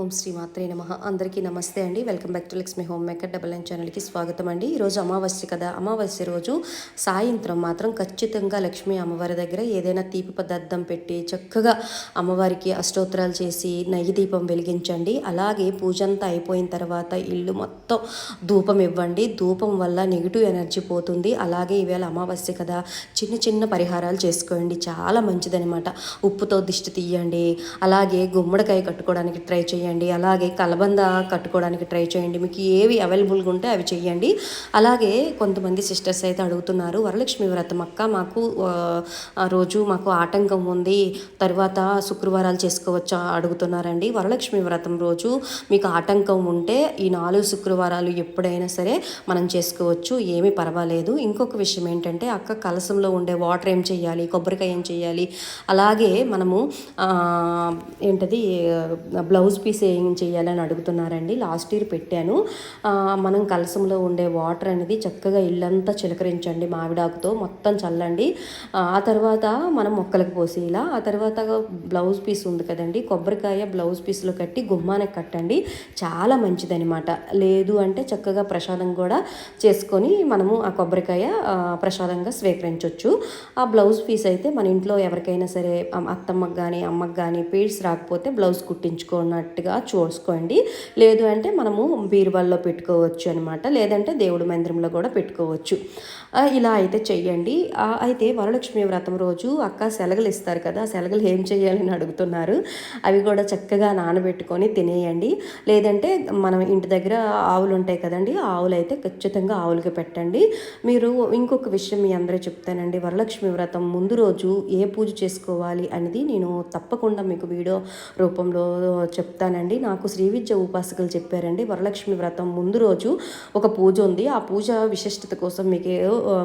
ఓం శ్రీ మాత్రే నమ. అందరికీ నమస్తే అండి. Welcome back to Lakshmi homemaker double nine ఛానల్కి స్వాగతం అండి. ఈరోజు అమావాస్య కదా. అమావాస్య రోజు సాయంత్రం మాత్రం ఖచ్చితంగా లక్ష్మీ అమ్మవారి దగ్గర ఏదైనా తీపి పదార్థం పెట్టి చక్కగా అమ్మవారికి అష్టోత్తరాలు చేసి నెయ్యి దీపం వెలిగించండి. అలాగే పూజ అంతా అయిపోయిన తర్వాత ఇల్లు మొత్తం ధూపం ఇవ్వండి. ధూపం వల్ల నెగిటివ్ ఎనర్జీ పోతుంది. అలాగే ఈవేళ అమావాస్య కదా. చిన్న చిన్న పరిహారాలు చేసుకోండి. చాలా మంచిదనమాట ఉప్పుతో దిష్టి తీయండి. అలాగే గుమ్మడికాయ కట్టుకోవడానికి ట్రై చేయండి. చేయండి. అలాగే కలబంద కట్టుకోవడానికి ట్రై చేయండి. మీకు ఏవి అవైలబుల్గా ఉంటే అవి చేయండి. అలాగే కొంతమంది సిస్టర్స్ అయితే అడుగుతున్నారు వరలక్ష్మి వ్రతం అక్క మాకు రోజు మాకు ఆటంకం ఉంది తర్వాత శుక్రవారాలు చేసుకోవచ్చా? అడుగుతున్నారండి. వరలక్ష్మి వ్రతం రోజు మీకు ఆటంకం ఉంటే ఈ నాలుగు శుక్రవారాలు ఎప్పుడైనా సరే మనం చేసుకోవచ్చు ఏమీ పర్వాలేదు. ఇంకొక విషయం ఏంటంటే అక్క కలసంలో ఉండే వాటర్ ఏం చేయాలి కొబ్బరికాయ ఏం చేయాలి? అలాగే మనము ఏంటది బ్లౌజ్ పీస్ సేవింగ్ చేయాలని అడుగుతున్నారండి. లాస్ట్ ఇయర్ పెట్టాను. మనం కలసంలో ఉండే వాటర్ అనేది చక్కగా ఇల్లంతా చిలకరించండి మామిడాకుతో మొత్తం చల్లండి. ఆ తర్వాత మనం మొక్కలకు పోసి ఇలా ఆ తర్వాత బ్లౌజ్ పీస్ ఉంది కదండి. కొబ్బరికాయ బ్లౌజ్ పీస్లో కట్టి గుమ్మానికి కట్టండి. చాలా మంచిదనమాట లేదు అంటే చక్కగా ప్రసాదం కూడా చేసుకొని మనము ఆ కొబ్బరికాయ ప్రసాదంగా స్వీకరించవచ్చు ఆ బ్లౌజ్ పీస్ అయితే మన ఇంట్లో ఎవరికైనా సరే అత్తమ్మకు కానీ అమ్మకు కానీ పీడ్స్ రాకపోతే బ్లౌజ్ కుట్టించుకున్నట్టుగా చూసుకోండి. లేదు అంటే మనము బీరువాల్లో పెట్టుకోవచ్చు అనమాట లేదంటే దేవుడి మందిరంలో కూడా పెట్టుకోవచ్చు. ఇలా అయితే చెయ్యండి. అయితే వరలక్ష్మి వ్రతం రోజు అక్క సెలగలు ఇస్తారు కదా సెలగలు ఏం చేయాలని అడుగుతున్నారు. అవి కూడా చక్కగా నానబెట్టుకొని తినేయండి. లేదంటే మనం ఇంటి దగ్గర ఆవులు ఉంటాయి కదండి ఆవులు అయితే ఖచ్చితంగా ఆవులకి పెట్టండి. మీరు ఇంకొక విషయం మీ అందరూ చెప్తానండి. వరలక్ష్మి వ్రతం ముందు రోజు ఏ పూజ చేసుకోవాలి అనేది నేను తప్పకుండా మీకు వీడియో రూపంలో చెప్తాను. చెప్పానండి. నాకు శ్రీ విద్య ఉపాసకులు చెప్పారండి. వరలక్ష్మి వ్రతం ముందు రోజు ఒక పూజ ఉంది. ఆ పూజ విశిష్టత కోసం మీకు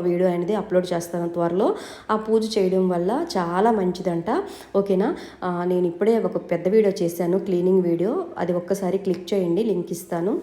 వీడియో అనేది అప్లోడ్ చేస్తాను త్వరలో. ఆ పూజ చేయడం వల్ల చాలా మంచిదంట. ఓకేనా? నేను ఇప్పుడే ఒక పెద్ద వీడియో చేశాను క్లీనింగ్ వీడియో. అది ఒక్కసారి క్లిక్ చేయండి లింక్ ఇస్తాను.